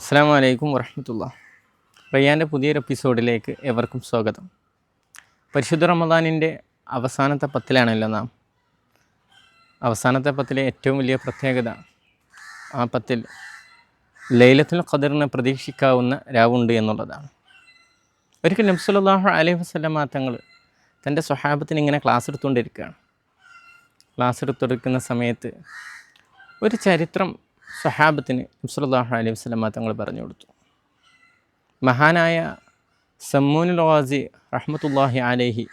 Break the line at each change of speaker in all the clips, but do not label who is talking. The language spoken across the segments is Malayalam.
അസ്സാം വലൈക്കും വറഹമത്തുള്ള. റയ്യാന്റെ പുതിയൊരു എപ്പിസോഡിലേക്ക് എവർക്കും സ്വാഗതം. പരിശുദ്ധ റമദാനിന്റെ അവസാനത്തെ പത്തിലാണല്ലോ നാം. അവസാനത്തെ പത്തിലെ ഏറ്റവും വലിയ പ്രത്യേകത ആ പത്തിൽ ലൈലത്തുൽ ഖദറിനെ പ്രതീക്ഷിക്കാവുന്ന രാവുണ്ട് എന്നുള്ളതാണ്. ഒരിക്കൽ നബ്സുല്ലാഹു അലൈഹി വസ്ലമ തങ്ങൾ തന്റെ സ്വഹാബത്തിന് ഇങ്ങനെ ക്ലാസ് എടുത്തുകൊണ്ടിരിക്കുകയാണ്. ക്ലാസ് എടുത്തെടുക്കുന്ന സമയത്ത് ഒരു ചരിത്രം സഹാബത്തിന് നബ്സുല്ലാഹു അലൈഹി വസ്ലമ തങ്ങൾ പറഞ്ഞു കൊടുത്തു. മഹാനായ സമ്മൂനുൽ വാസി റഹ്മത്തുല്ലാഹി അലേഹി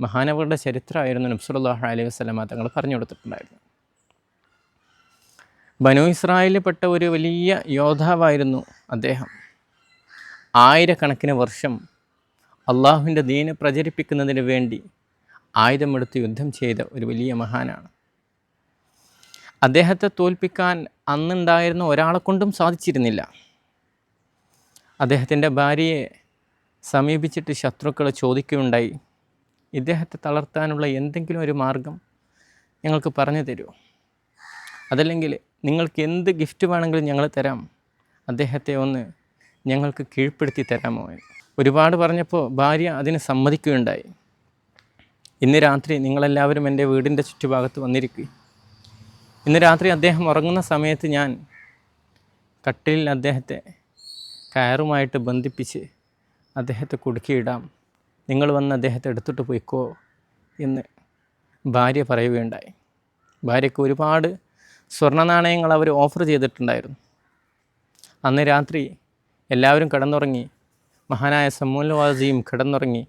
മഹാനവരുടെ ചരിത്രമായിരുന്നു നബ്സുല്ലാഹു അലൈഹി വസ്ലമ തങ്ങൾ പറഞ്ഞു കൊടുത്തിട്ടുണ്ടായിരുന്നു ബനു ഇസ്രായേലിൽപ്പെട്ട ഒരു വലിയ യോദ്ധാവായിരുന്നു അദ്ദേഹം. ആയിരക്കണക്കിന് വർഷം അള്ളാഹുവിന്റെ ദീനെ പ്രചരിപ്പിക്കുന്നതിന് വേണ്ടി ആയുധമെടുത്ത് യുദ്ധം ചെയ്ത ഒരു വലിയ മഹാനാണ്. അദ്ദേഹത്തെ തോൽപ്പിക്കാൻ അന്നുണ്ടായിരുന്ന ഒരാളെ കൊണ്ടും സാധിച്ചിരുന്നില്ല. അദ്ദേഹത്തിന്റെ ഭാര്യയെ സമീപിച്ചിട്ട് ശത്രുക്കൾ ചോദിക്കുകയുണ്ടായി. ഇദ്ദേഹത്തെ തളർത്താനുള്ള എന്തെങ്കിലും ഒരു മാർഗം ഞങ്ങൾക്ക് പറഞ്ഞു തരുമോ അതല്ലെങ്കിൽ നിങ്ങൾക്ക് എന്ത് ഗിഫ്റ്റ് വേണമെങ്കിലും ഞങ്ങൾ തരാം. അദ്ദേഹത്തെ ഒന്ന് ഞങ്ങൾക്ക് കീഴ്പ്പെടുത്തി തരാമോ ഒരുപാട് പറഞ്ഞപ്പോൾ ഭാര്യ അതിന് സമ്മതിക്കുകയുണ്ടായി. ഇന്ന് രാത്രി നിങ്ങളെല്ലാവരും എന്റെ വീടിന്റെ ചുറ്റുഭാഗത്ത് വന്നിരിക്കുക ഇന്ന് രാത്രി അദ്ദേഹം ഉറങ്ങുന്ന സമയത്ത് ഞാൻ കട്ടിലിൽ അദ്ദേഹത്തെ കയറുമായിട്ട് ബന്ധിപ്പിച്ച് അദ്ദേഹത്തെ കുടുക്കിയിടാം. നിങ്ങൾ വന്ന് അദ്ദേഹത്തെ എടുത്തിട്ട് പോയിക്കോ എന്ന് ഭാര്യ പറയുകയുണ്ടായി. ഭാര്യയ്ക്ക് ഒരുപാട് സ്വർണ നാണയങ്ങൾ അവർ ഓഫർ ചെയ്തിട്ടുണ്ടായിരുന്നു. അന്ന് രാത്രി എല്ലാവരും കിടന്നുറങ്ങി മഹാനായ സമൂലവാസിയും വാസിയും കിടന്നുറങ്ങി.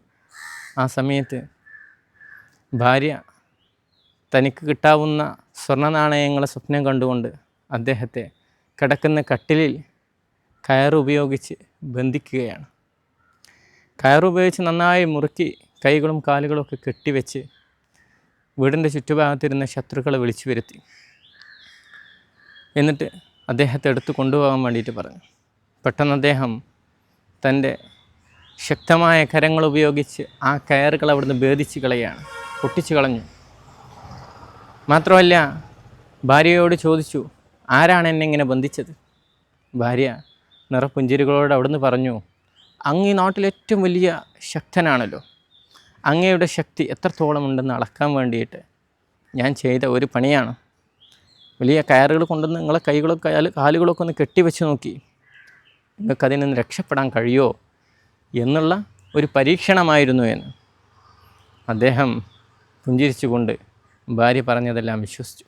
ആ സമയത്ത് ഭാര്യ തനിക്ക് കിട്ടാവുന്ന സ്വർണ നാണയങ്ങളെ സ്വപ്നം കണ്ടുകൊണ്ട് അദ്ദേഹത്തെ കിടക്കുന്ന കട്ടിലിൽ കയറുപയോഗിച്ച് ബന്ധിക്കുകയാണ്. കയറുപയോഗിച്ച് നന്നായി മുറുക്കി കൈകളും കാലുകളും ഒക്കെ കെട്ടിവെച്ച് വീടിന്റെ ചുറ്റുഭാഗത്തിരുന്ന ശത്രുക്കളെ വിളിച്ചു വരുത്തി. എന്നിട്ട് അദ്ദേഹത്തെ എടുത്തു കൊണ്ടുപോകാൻ വേണ്ടിയിട്ട് പറഞ്ഞു. പെട്ടെന്ന് അദ്ദേഹം തന്റെ ശക്തമായ കരങ്ങൾ ഉപയോഗിച്ച് ആ കയറുകൾ അവിടുന്ന് ഭേദിച്ച് കളയുകയാണ്. പൊട്ടിച്ചു കളഞ്ഞു. മാത്രമല്ല ഭാര്യയോട് ചോദിച്ചു ആരാണ് എന്നെ ഇങ്ങനെ ബന്ധിച്ചത്? ഭാര്യ നിറപ്പുഞ്ചിരികളോട് അവിടുന്ന് പറഞ്ഞു അങ്ങ് ഈ നാട്ടിൽ ഏറ്റവും വലിയ ശക്തനാണല്ലോ. അങ്ങയുടെ ശക്തി എത്രത്തോളം ഉണ്ടെന്ന് അളക്കാൻ വേണ്ടിയിട്ട് ഞാൻ ചെയ്ത ഒരു പണിയാണ്. വലിയ കയറുകൾ കൊണ്ടുവന്ന് നിങ്ങളെ കൈകളൊക്കെ കാൽ കാലുകളൊക്കെ ഒന്ന് കെട്ടിവെച്ച് നോക്കി. നിങ്ങൾക്ക് അതിൽ നിന്ന് രക്ഷപ്പെടാൻ കഴിയുമോ എന്നുള്ള ഒരു പരീക്ഷണമായിരുന്നു എന്ന്. അദ്ദേഹം പുഞ്ചിരിച്ചുകൊണ്ട് ഭാര്യ പറഞ്ഞതെല്ലാം വിശ്വസിച്ചു.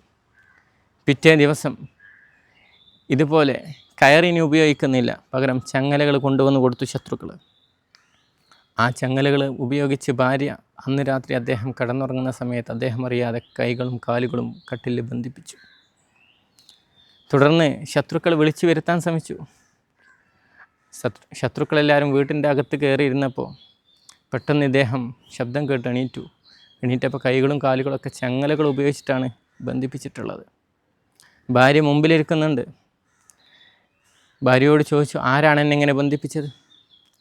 പിറ്റേ ദിവസം ഇതുപോലെ കയറിനി ഉപയോഗിക്കുന്നില്ല. പകരം ചങ്ങലകൾ കൊണ്ടുവന്ന് കൊടുത്തു ശത്രുക്കൾ ആ ചങ്ങലകൾ ഉപയോഗിച്ച് ഭാര്യ അന്ന് രാത്രി അദ്ദേഹം കടന്നുറങ്ങുന്ന സമയത്ത് അദ്ദേഹം അറിയാതെ കൈകളും കാലുകളും കട്ടിൽ ബന്ധിപ്പിച്ചു. തുടർന്ന് ശത്രുക്കൾ വിളിച്ചു വരുത്താൻ ശ്രമിച്ചു. ശത്രു ശത്രുക്കളെല്ലാവരും വീട്ടിന്റെ അകത്ത് കയറിയിരുന്നപ്പോൾ പെട്ടെന്ന് ഇദ്ദേഹം ശബ്ദം കേട്ട് എണീറ്റു. എണീറ്റപ്പോൾ കൈകളും കാലുകളൊക്കെ ചങ്ങലകൾ ഉപയോഗിച്ചിട്ടാണ് ബന്ധിപ്പിച്ചിട്ടുള്ളത്. ഭാര്യ മുമ്പിലിരിക്കുന്നുണ്ട്. ഭാര്യയോട് ചോദിച്ചു ആരാണ് എന്നെ ഇങ്ങനെ ബന്ധിപ്പിച്ചത്?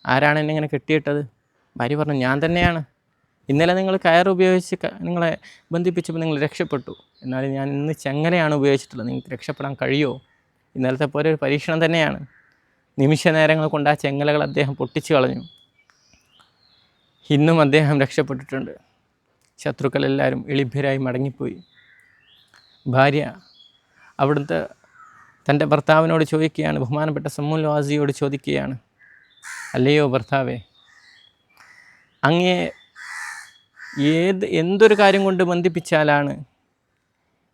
ആരാണ് എന്നെ ഇങ്ങനെ കെട്ടിയിട്ടത്? ഭാര്യ പറഞ്ഞു ഞാൻ തന്നെയാണ്. ഇന്നലെ നിങ്ങൾ കയർ ഉപയോഗിച്ച് നിങ്ങളെ ബന്ധിപ്പിച്ചപ്പോൾ നിങ്ങൾ രക്ഷപ്പെട്ടു. എന്നാൽ ഞാൻ ഇന്ന് ചങ്ങലയാണ് ഉപയോഗിച്ചിട്ടുള്ളത്. നിങ്ങൾക്ക് രക്ഷപ്പെടാൻ കഴിയുമോ ഇന്നലത്തെ പോലെ ഒരു പരീക്ഷണം തന്നെയാണ്. നിമിഷ നേരങ്ങൾ കൊണ്ട് ആ ചെങ്ങലകൾ അദ്ദേഹം പൊട്ടിച്ചു കളഞ്ഞു. ഇന്നും അദ്ദേഹം രക്ഷപ്പെട്ടിട്ടുണ്ട്. ശത്രുക്കളെല്ലാവരും എളിഭ്യരായി മടങ്ങിപ്പോയി. ഭാര്യ അവിടുത്തെ തന്റെ ഭർത്താവിനോട് ചോദിക്കുകയാണ് ബഹുമാനപ്പെട്ട സമ്മുൽ വാസിയോട് ചോദിക്കുകയാണ് അല്ലയോ ഭർത്താവേ അങ്ങേ ഏത് എന്തൊരു കാര്യം കൊണ്ട് ബന്ധിപ്പിച്ചാലാണ്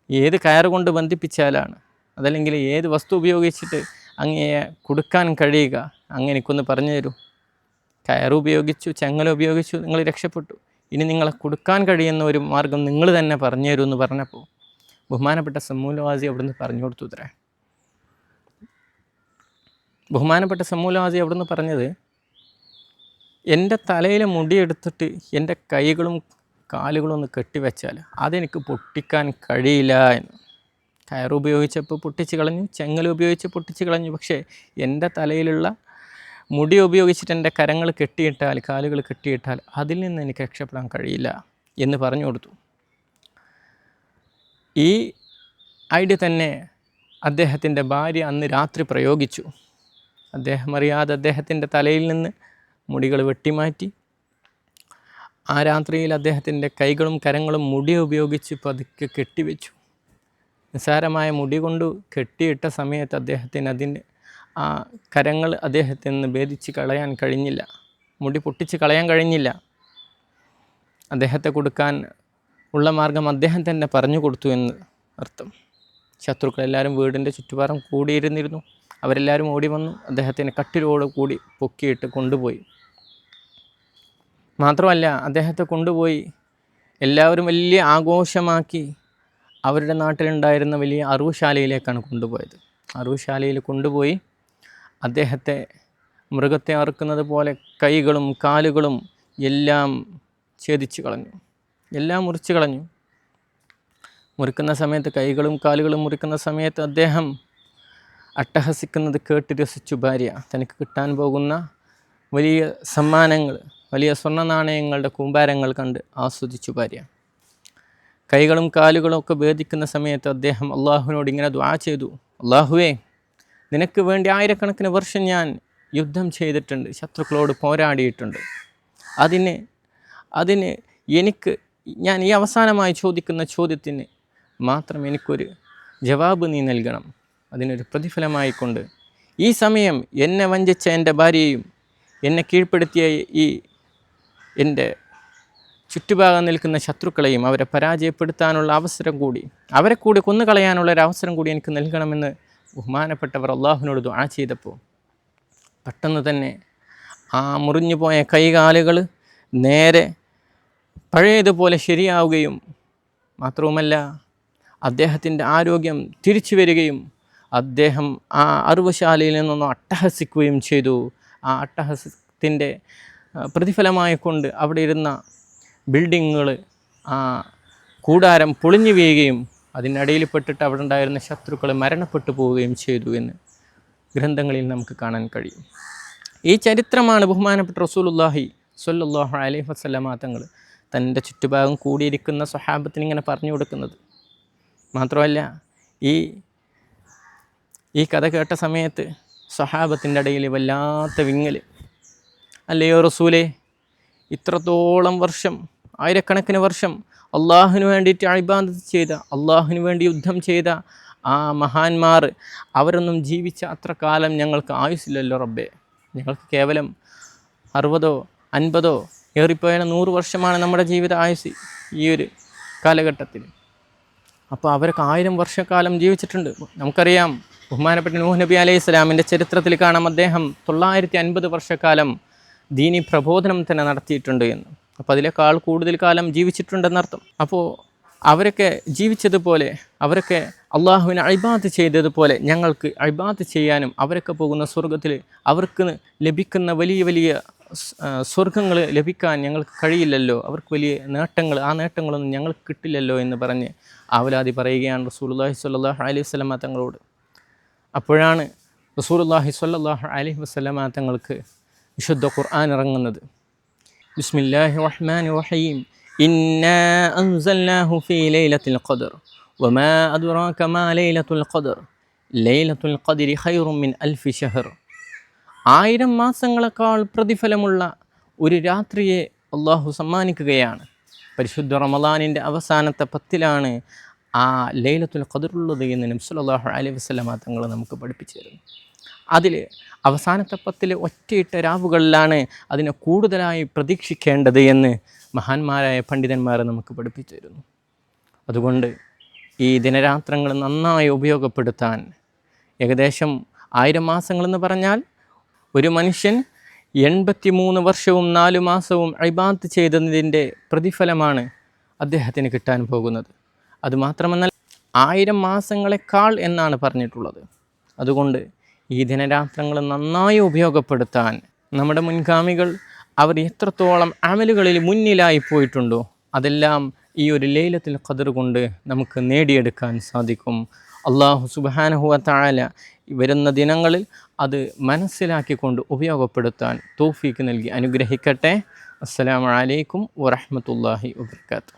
ഏത് കയറ് കൊണ്ട് ബന്ധിപ്പിച്ചാലാണ് അതല്ലെങ്കിൽ ഏത് വസ്തു ഉപയോഗിച്ചിട്ട് അങ്ങയെ കൊടുക്കാൻ കഴിയുക? അങ്ങ് എനിക്കൊന്ന് പറഞ്ഞു തരൂ. കയറുപയോഗിച്ചു ചെങ്ങല ഉപയോഗിച്ചു നിങ്ങൾ രക്ഷപ്പെട്ടു. ഇനി നിങ്ങളെ കൊടുക്കാൻ കഴിയുന്ന ഒരു മാർഗം നിങ്ങൾ തന്നെ പറഞ്ഞു തരൂ എന്ന് പറഞ്ഞപ്പോൾ ബഹുമാനപ്പെട്ട സമൂലവാസി അവിടുന്ന് പറഞ്ഞു കൊടുത്തു ഇത്രേ ബഹുമാനപ്പെട്ട സമൂലവാസി അവിടുന്ന് പറഞ്ഞത് എന്റെ തലയിലെ മുടിയെടുത്തിട്ട് എന്റെ കൈകളും കാലുകളും ഒന്ന് കെട്ടിവെച്ചാൽ അതെനിക്ക് പൊട്ടിക്കാൻ കഴിയില്ല എന്ന്. കയർ ഉപയോഗിച്ചപ്പോൾ പൊട്ടിച്ച് കളഞ്ഞു ചെങ്ങൽ ഉപയോഗിച്ച് പൊട്ടിച്ച് കളഞ്ഞു പക്ഷേ എന്റെ തലയിലുള്ള മുടി ഉപയോഗിച്ചിട്ട് എന്റെ കരങ്ങൾ കെട്ടിയിട്ടാൽ കാലുകൾ കെട്ടിയിട്ടാൽ അതിൽ നിന്ന് എനിക്ക് രക്ഷപ്പെടാൻ കഴിയില്ല എന്ന് പറഞ്ഞു കൊടുത്തു. ഈ ഐഡിയ തന്നെ അദ്ദേഹത്തിന്റെ ഭാര്യ അന്ന് രാത്രി പ്രയോഗിച്ചു. അദ്ദേഹം അറിയാതെ അദ്ദേഹത്തിന്റെ തലയിൽ നിന്ന് മുടികൾ വെട്ടിമാറ്റി. ആ രാത്രിയിൽ അദ്ദേഹത്തിന്റെ കൈകളും കരങ്ങളും മുടി ഉപയോഗിച്ച് പതുക്കെ കെട്ടിവെച്ചു. നിസ്സാരമായ മുടി കൊണ്ട് കെട്ടിയിട്ട സമയത്ത് അദ്ദേഹത്തിന് അതിന്റെ ആ കരങ്ങൾ അദ്ദേഹത്തിൽ നിന്ന് ഭേദിച്ച് കളയാൻ കഴിഞ്ഞില്ല. മുടി പൊട്ടിച്ച് കളയാൻ കഴിഞ്ഞില്ല. അദ്ദേഹത്തെ കൊടുക്കാൻ ഉള്ള മാർഗം അദ്ദേഹം തന്നെ പറഞ്ഞു കൊടുത്തു എന്ന് അർത്ഥം. ശത്രുക്കളെല്ലാവരും വീടിന്റെ ചുറ്റുപാടും കൂടിയിരുന്നിരുന്നു. അവരെല്ലാവരും ഓടി വന്നു. അദ്ദേഹത്തിനെ കട്ടിലോട് കൂടി പൊക്കിയിട്ട് കൊണ്ടുപോയി. മാത്രമല്ല അദ്ദേഹത്തെ കൊണ്ടുപോയി എല്ലാവരും വലിയ ആഘോഷമാക്കി അവരുടെ നാട്ടിലുണ്ടായിരുന്ന വലിയ അറിവുശാലയിലേക്കാണ് കൊണ്ടുപോയത്. അറിവുശാലയിൽ കൊണ്ടുപോയി അദ്ദേഹത്തെ മൃഗത്തെ അറുക്കുന്നത് പോലെ കൈകളും കാലുകളും എല്ലാം ഛേദിച്ചു കളഞ്ഞു. എല്ലാം മുറിച്ചു കളഞ്ഞു. മുറിക്കുന്ന സമയത്ത് കൈകളും കാലുകളും മുറിക്കുന്ന സമയത്ത് അദ്ദേഹം അട്ടഹസിക്കുന്നത് കേട്ട് രസിച്ചു ഭാര്യ. തനിക്ക് കിട്ടാൻ പോകുന്ന വലിയ സമ്മാനങ്ങൾ വലിയ സ്വർണ നാണയങ്ങളുടെ കൂമ്പാരങ്ങൾ കണ്ട് ആസ്വദിച്ചു ഭാര്യ. കൈകളും കാലുകളും ഒക്കെ ഭേദിക്കുന്ന സമയത്ത് അദ്ദേഹം അള്ളാഹുവിനോട് ഇങ്ങനെ ദ്വാ ചെയ്തു. അള്ളാഹുവേ നിനക്ക് വേണ്ടി ആയിരക്കണക്കിന് വർഷം ഞാൻ യുദ്ധം ചെയ്തിട്ടുണ്ട്. ശത്രുക്കളോട് പോരാടിയിട്ടുണ്ട്. അതിന് അതിന് എനിക്ക് ഞാൻ ഈ അവസാനമായി ചോദിക്കുന്ന ചോദ്യത്തിന് മാത്രം എനിക്കൊരു ജവാബ് നീ നൽകണം. അതിനൊരു പ്രതിഫലമായിക്കൊണ്ട് ഈ സമയം എന്നെ വഞ്ചിച്ച എന്റെ ഭാര്യയും എന്നെ കീഴ്പ്പെടുത്തിയ ഈ എന്റെ ചുറ്റുഭാഗം നിൽക്കുന്ന ശത്രുക്കളെയും അവരെ പരാജയപ്പെടുത്താനുള്ള അവസരം കൂടി അവരെ കൂടി കൊന്നുകളയാനുള്ള ഒരു അവസരം കൂടി എനിക്ക് നൽകണമെന്ന് ബഹുമാനപ്പെട്ടവർ അള്ളാഹുവിനോട് ദുആ ചെയ്തപ്പോൾ പെട്ടെന്ന് തന്നെ ആ മുറിഞ്ഞു പോയ കൈകാലുകൾ നേരെ പഴയതുപോലെ ശരിയാവുകയും മാത്രവുമല്ല അദ്ദേഹത്തിന്റെ ആരോഗ്യം തിരിച്ചു വരികയും അദ്ദേഹം ആ അറിവശാലയിൽ നിന്നൊന്ന് അട്ടഹസിക്കുകയും ചെയ്തു. ആ അട്ടഹസത്തിന്റെ പ്രതിഫലമായി കൊണ്ട് അവിടെ ഇരുന്ന ബിൽഡിങ്ങുകൾ ആ കൂടാരം പൊളിഞ്ഞു വീഴുകയും അതിനിടയിൽ പെട്ടിട്ട് അവിടെ ഉണ്ടായിരുന്ന ശത്രുക്കൾ മരണപ്പെട്ടു പോവുകയും ചെയ്തു എന്ന് ഗ്രന്ഥങ്ങളിൽ നമുക്ക് കാണാൻ കഴിയും. ഈ ചരിത്രമാണ് ബഹുമാനപ്പെട്ട റസൂലുല്ലാഹി സ്വല്ലല്ലാഹു അലൈഹി വസല്ലമ തങ്ങൾ തന്റെ ചുറ്റുഭാഗം കൂടിയിരിക്കുന്ന സ്വഹാബത്തിന് ഇങ്ങനെ പറഞ്ഞു കൊടുക്കുന്നത്. മാത്രമല്ല ഈ ഈ കഥ കേട്ട സമയത്ത് സ്വഹാബത്തിന്റെ ഇടയിൽ വല്ലാത്ത വിങ്ങൽ അല്ലയോ റസൂലേ ഇത്രത്തോളം വർഷം ആയിരക്കണക്കിന് വർഷം അള്ളാഹുവിന് വേണ്ടിയിട്ട് അഴിബാന്ത ചെയ്ത അള്ളാഹുവിന് വേണ്ടി യുദ്ധം ചെയ്ത ആ മഹാന്മാർ അവരൊന്നും ജീവിച്ച അത്ര കാലം ഞങ്ങൾക്ക് ആയുസില്ലല്ലോ റബ്ബേ. ഞങ്ങൾക്ക് കേവലം അറുപതോ അൻപതോ ഏറിപ്പോയ നൂറ് വർഷമാണ് നമ്മുടെ ജീവിത ആയുസ് ഈ ഒരു കാലഘട്ടത്തിൽ. അപ്പോൾ അവരൊക്കെ ആയിരം വർഷക്കാലം ജീവിച്ചിട്ടുണ്ട്. നമുക്കറിയാം ബഹുമാനപ്പെട്ട നൂഹ് നബി അലൈഹി സ്വലാമിന്റെ ചരിത്രത്തിൽ കാണാം അദ്ദേഹം തൊള്ളായിരത്തി അൻപത് വർഷക്കാലം ദീനി പ്രബോധനം തന്നെ നടത്തിയിട്ടുണ്ട് എന്ന്. അപ്പോൾ അതിലേക്കാൾ കൂടുതൽ കാലം ജീവിച്ചിട്ടുണ്ടെന്നർത്ഥം. അപ്പോൾ അവരൊക്കെ ജീവിച്ചതുപോലെ അവരൊക്കെ അള്ളാഹുവിനെ അഴിബാത്ത് ചെയ്തതുപോലെ ഞങ്ങൾക്ക് അഴിബാത്ത് ചെയ്യാനും അവരൊക്കെ പോകുന്ന സ്വർഗത്തിൽ അവർക്ക് ലഭിക്കുന്ന വലിയ വലിയ സ്വർഗങ്ങൾ ലഭിക്കാൻ ഞങ്ങൾക്ക് കഴിയില്ലല്ലോ. അവർക്ക് വലിയ നേട്ടങ്ങൾ ആ നേട്ടങ്ങളൊന്നും ഞങ്ങൾക്ക് കിട്ടില്ലല്ലോ എന്ന് പറഞ്ഞ് ആവലാതി പറയുകയാണ് റസൂലുള്ളാഹി സ്വല്ലല്ലാഹു അലൈഹി വസ്ലമ തങ്ങളോട്. അപ്പോഴാണ് റസൂലുള്ളാഹി സ്വല്ലല്ലാഹു അലൈഹി വസ്ലമ തങ്ങൾക്ക് വിശുദ്ധ ഖുർആൻ ഇറങ്ങുന്നത്. ബിസ്മില്ലാഹി റഹ്മാൻ റഹീം إنا أنزلناه في ليلة القدر وما أدراك ما ليلة القدر ليلة القدر خير من ألف شهر ആയിരം മാസങ്ങളെക്കാൾ പ്രതിഫലമുള്ള ഒരു രാത്രിയെ അള്ളാഹു സമ്മാനിക്കുകയാണ് പരിശുദ്ധ റമദാനിൻ്റെ അവസാനത്തെ പത്തിലാണ് ആ ലൈലത്തുൽ ഖദറുള്ളത് എന്ന് നബ്സുല്ലാഹു അലൈഹി വസ്ലമ തങ്ങൾ നമുക്ക് പഠിപ്പിച്ചു തരുന്നു അതിൽ അവസാനത്തെ പത്തിലെ ഒറ്റയിട്ട രാവുകളിലാണ് അതിനെ കൂടുതലായി പ്രതീക്ഷിക്കേണ്ടത് എന്ന് മഹാന്മാരായ പണ്ഡിതന്മാർ നമുക്ക് പഠിപ്പിച്ചു തരുന്നു. അതുകൊണ്ട് ഈ ദിനരാത്രങ്ങൾ നന്നായി ഉപയോഗപ്പെടുത്താൻ ഏകദേശം ആയിരം മാസങ്ങളെന്ന് പറഞ്ഞാൽ ഒരു മനുഷ്യൻ എൺപത്തി മൂന്ന് വർഷവും നാല് മാസവും അഴിബാത്ത് ചെയ്തതിന്റെ പ്രതിഫലമാണ് അദ്ദേഹത്തിന് കിട്ടാൻ പോകുന്നത്. അതുമാത്രമല്ല ആയിരം മാസങ്ങളെക്കാൾ എന്നാണ് പറഞ്ഞിട്ടുള്ളത്. അതുകൊണ്ട് ഈ ദിനരാത്രങ്ങൾ നന്നായി ഉപയോഗപ്പെടുത്താൻ നമ്മുടെ മുൻഗാമികൾ അവർ എത്രത്തോളം അമലുകളിൽ മുന്നിലായി പോയിട്ടുണ്ടോ അതെല്ലാം ഈ ഒരു ലേലത്തിൽ ഖദർ കൊണ്ട് നമുക്ക് നേടിയെടുക്കാൻ സാധിക്കും. അള്ളാഹു സുബാനഹുവ താഴല വരുന്ന ദിനങ്ങളിൽ അത് മനസ്സിലാക്കിക്കൊണ്ട് ഉപയോഗപ്പെടുത്താൻ തോഫീക്ക് നൽകി അനുഗ്രഹിക്കട്ടെ. അസ്സാം വലൈക്കും വറഹ്മത്തുള്ളാഹി വബർക്കാത്തു